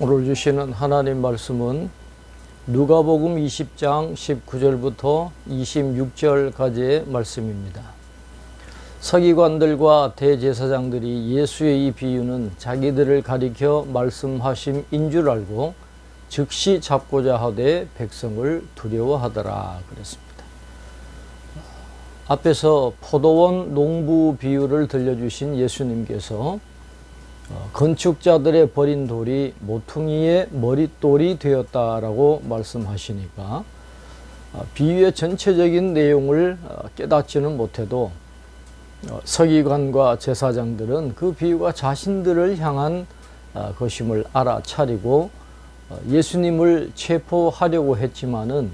오늘 주시는 하나님 말씀은 누가복음 20장 19절부터 26절까지의 말씀입니다. 서기관들과 대제사장들이 예수의 이 비유는 자기들을 가리켜 말씀하심인 줄 알고 즉시 잡고자 하되 백성을 두려워하더라 그랬습니다. 앞에서 포도원 농부 비유를 들려주신 예수님께서 어, 건축자들의 버린 돌이 모퉁이의 머릿돌이 되었다라고 말씀하시니까 어, 비유의 전체적인 내용을 어, 깨닫지는 못해도 서기관과 제사장들은 그 비유가 자신들을 향한 것임을 알아차리고 예수님을 체포하려고 했지만은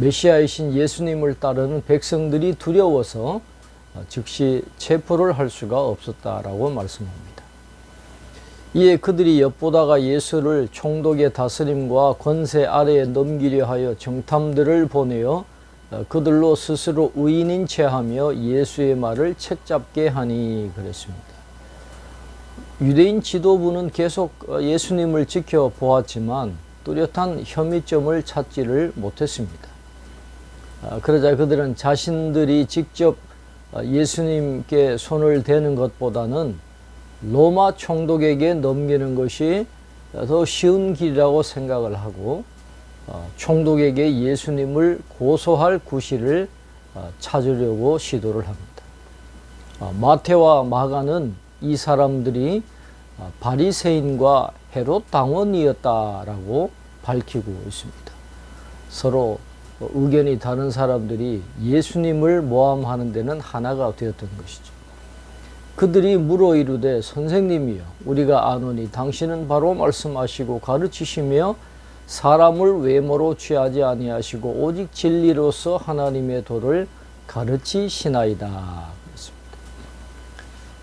메시아이신 예수님을 따르는 백성들이 두려워서 어, 즉시 체포를 할 수가 없었다라고 말씀합니다. 이에 그들이 엿보다가 예수를 총독의 다스림과 권세 아래에 넘기려 하여 정탐들을 보내어 어, 그들로 스스로 의인인 체하며 예수의 말을 책잡게 하니 그랬습니다. 유대인 지도부는 계속 어, 예수님을 지켜보았지만 뚜렷한 혐의점을 찾지를 못했습니다. 그러자 그들은 자신들이 직접 어, 예수님께 손을 대는 것보다는 로마 총독에게 넘기는 것이 더 쉬운 길이라고 생각을 하고 어, 총독에게 예수님을 고소할 구실을 어, 찾으려고 시도를 합니다. 마태와 마가는 이 사람들이 바리새인과 헤롯 당원이었다라고 밝히고 있습니다. 서로 뭐 의견이 다른 사람들이 예수님을 모함하는 데는 하나가 되었던 것이죠. 그들이 물어 이르되 선생님이여 우리가 아노니 당신은 바로 말씀하시고 가르치시며 사람을 외모로 취하지 아니하시고 오직 진리로서 하나님의 도를 가르치시나이다.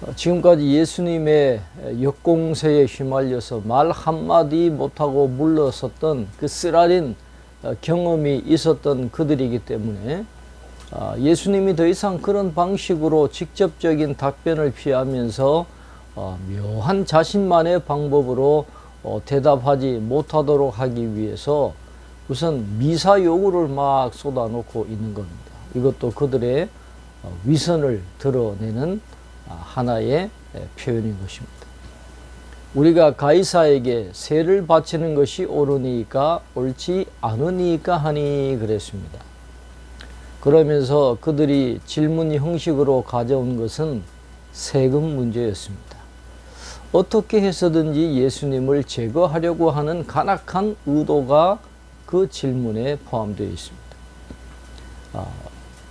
어, 지금까지 예수님의 역공세에 휘말려서 말 한마디 못하고 물러섰던 그 쓰라린 어, 경험이 있었던 그들이기 때문에 아, 예수님이 더 이상 그런 방식으로 직접적인 답변을 피하면서 어, 묘한 자신만의 방법으로 어, 대답하지 못하도록 하기 위해서 우선 미사 요구를 막 쏟아놓고 있는 겁니다. 이것도 그들의 위선을 드러내는 아, 하나의 표현인 것입니다. 우리가 가이사에게 세를 바치는 것이 옳으니까 옳지 않으니까 하니 그랬습니다. 그러면서 그들이 질문 형식으로 가져온 것은 세금 문제였습니다. 어떻게 해서든지 예수님을 제거하려고 하는 간악한 의도가 그 질문에 포함되어 있습니다. 아,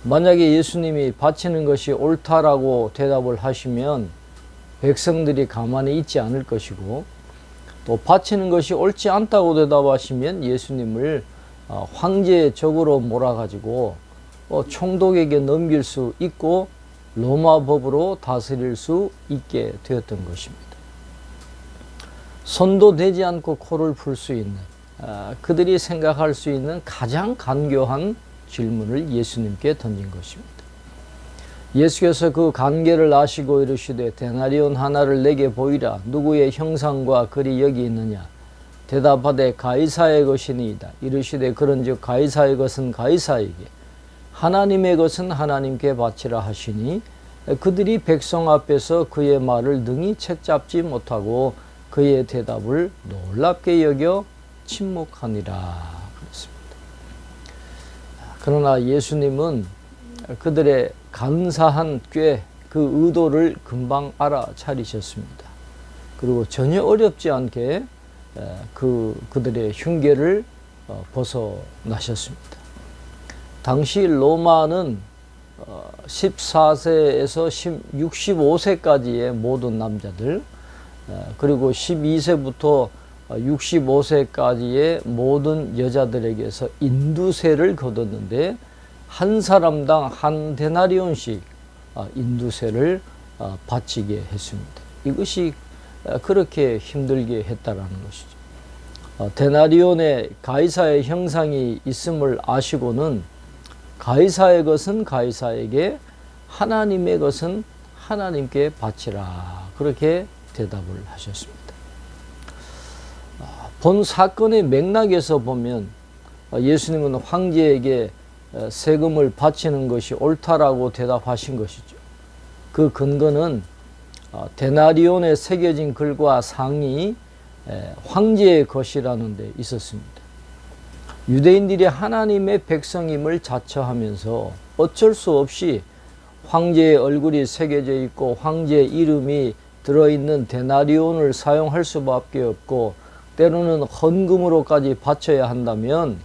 만약에 예수님이 바치는 것이 옳다라고 대답을 하시면 백성들이 가만히 있지 않을 것이고 또 바치는 것이 옳지 않다고 대답하시면 예수님을 어, 황제 적으로 몰아가지고 어, 총독에게 넘길 수 있고 로마 법으로 다스릴 수 있게 되었던 것입니다. 손도 대지 않고 코를 풀 수 있는 아, 그들이 생각할 수 있는 가장 간교한 질문을 예수님께 던진 것입니다. 예수께서 그 관계를 아시고 이르시되 데나리온 하나를 내게 보이라. 누구의 형상과 글이 여기 있느냐? 대답하되 가이사의 것이니이다. 이르시되 그런즉 가이사의 것은 가이사에게 하나님의 것은 하나님께 바치라 하시니 그들이 백성 앞에서 그의 말을 능히 책잡지 못하고 그의 대답을 놀랍게 여겨 침묵하니라. 그랬습니다. 그러나 예수님은 그들의 감사한 꾀, 그 의도를 금방 알아차리셨습니다. 그리고 전혀 어렵지 않게 그, 그들의 흉계를 어, 벗어나셨습니다. 당시 로마는 14세에서 65세까지의 모든 남자들, 그리고 12세부터 65세까지의 모든 여자들에게서 인두세를 거뒀는데 한 사람당 한 데나리온씩 아, 인두세를 아, 바치게 했습니다. 이것이 아, 그렇게 힘들게 했다라는 것이죠. 데나리온의 가이사의 형상이 있음을 아시고는 가이사의 것은 가이사에게 하나님의 것은 하나님께 바치라 그렇게 대답을 하셨습니다. 본 사건의 맥락에서 보면 어, 예수님은 황제에게 어, 세금을 바치는 것이 옳다라고 대답하신 것이죠. 그 근거는 어, 데나리온에 새겨진 글과 상이 에, 황제의 것이라는 데 있었습니다. 유대인들이 하나님의 백성임을 자처하면서 어쩔 수 없이 황제의 얼굴이 새겨져 있고 황제의 이름이 들어있는 데나리온을 사용할 수밖에 없고 때로는 헌금으로까지 바쳐야 한다면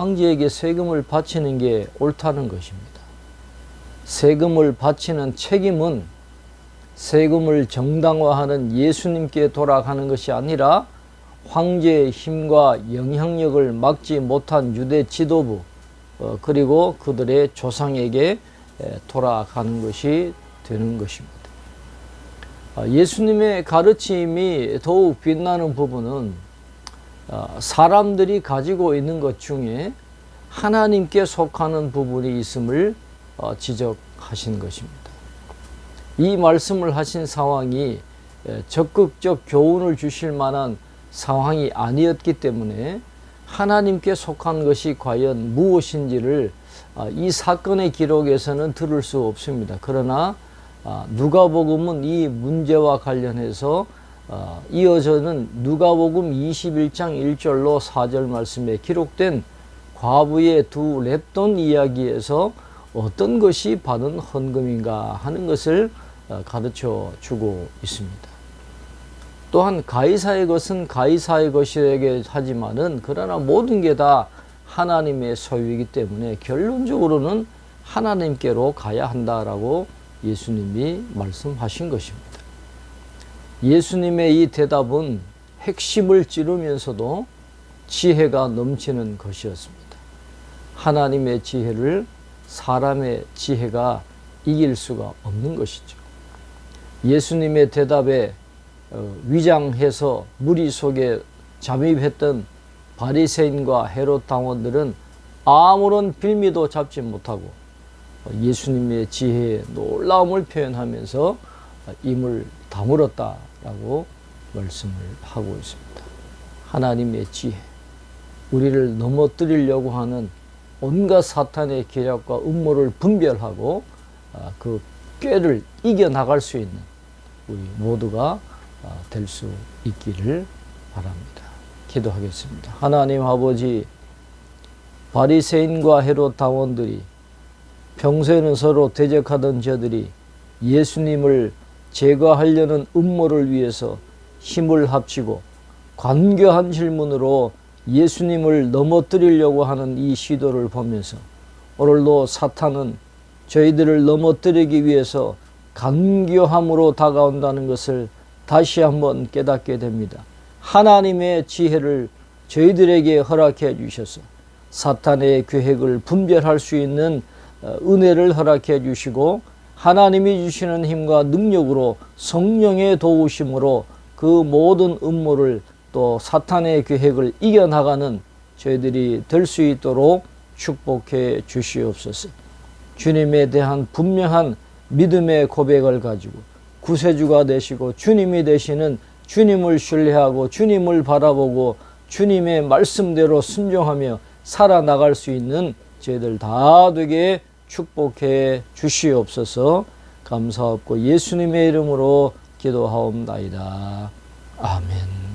황제에게 세금을 바치는 게 옳다는 것입니다. 세금을 바치는 책임은 세금을 정당화하는 예수님께 돌아가는 것이 아니라 황제의 힘과 영향력을 막지 못한 유대 지도부 어, 그리고 그들의 조상에게 돌아가는 것이 되는 것입니다. 아, 예수님의 가르침이 더욱 빛나는 부분은 아, 사람들이 가지고 있는 것 중에 하나님께 속하는 부분이 있음을 어, 지적하신 것입니다. 이 말씀을 하신 상황이 적극적 교훈을 주실 만한 상황이 아니었기 때문에 하나님께 속한 것이 과연 무엇인지를 아, 이 사건의 기록에서는 들을 수 없습니다. 그러나 아, 누가복음은 이 문제와 관련해서 아, 이어져는 누가복음 21장 1절로 4절 말씀에 기록된 과부의 두 랩돈 이야기에서 어떤 것이 받은 헌금인가 하는 것을 가르쳐 주고 있습니다. 또한 가이사의 것은 가이사의 것이게 하지만은 그러나 모든 게 다 하나님의 소유이기 때문에 결론적으로는 하나님께로 가야 한다라고 예수님이 말씀하신 것입니다. 예수님의 이 대답은 핵심을 찌르면서도 지혜가 넘치는 것이었습니다. 하나님의 지혜를 사람의 지혜가 이길 수가 없는 것이죠. 예수님의 대답에 어, 위장해서 무리 속에 잠입했던 바리새인과 헤롯 당원들은 아무런 빌미도 잡지 못하고 예수님의 지혜의 놀라움을 표현하면서 임을 다물었다라고 말씀을 하고 있습니다. 하나님의 지혜, 우리를 넘어뜨리려고 하는 온갖 사탄의 계략과 음모를 분별하고 아, 그 꾀를 이겨나갈 수 있는 우리 모두가 아, 될수 있기를 바랍니다. 기도하겠습니다. 하나님 아버지 바리새인과 헤롯 당원들이 평소에는 서로 대적하던 저들이 예수님을 제거하려는 음모를 위해서 힘을 합치고 관교한 질문으로 예수님을 넘어뜨리려고 하는 이 시도를 보면서 오늘도 사탄은 저희들을 넘어뜨리기 위해서 간교함으로 다가온다는 것을 다시 한번 깨닫게 됩니다. 하나님의 지혜를 저희들에게 허락해 주셔서 사탄의 계획을 분별할 수 있는 어, 은혜를 허락해 주시고 하나님이 주시는 힘과 능력으로 성령의 도우심으로 그 모든 음모를 또 사탄의 계획을 이겨나가는 저희들이 될 수 있도록 축복해 주시옵소서. 주님에 대한 분명한 믿음의 고백을 가지고 구세주가 되시고 주님이 되시는 주님을 신뢰하고 주님을 바라보고 주님의 말씀대로 순종하며 살아나갈 수 있는 저희들 다 되게 축복해 주시옵소서 감사하고 예수님의 이름으로 기도하옵나이다. 아멘.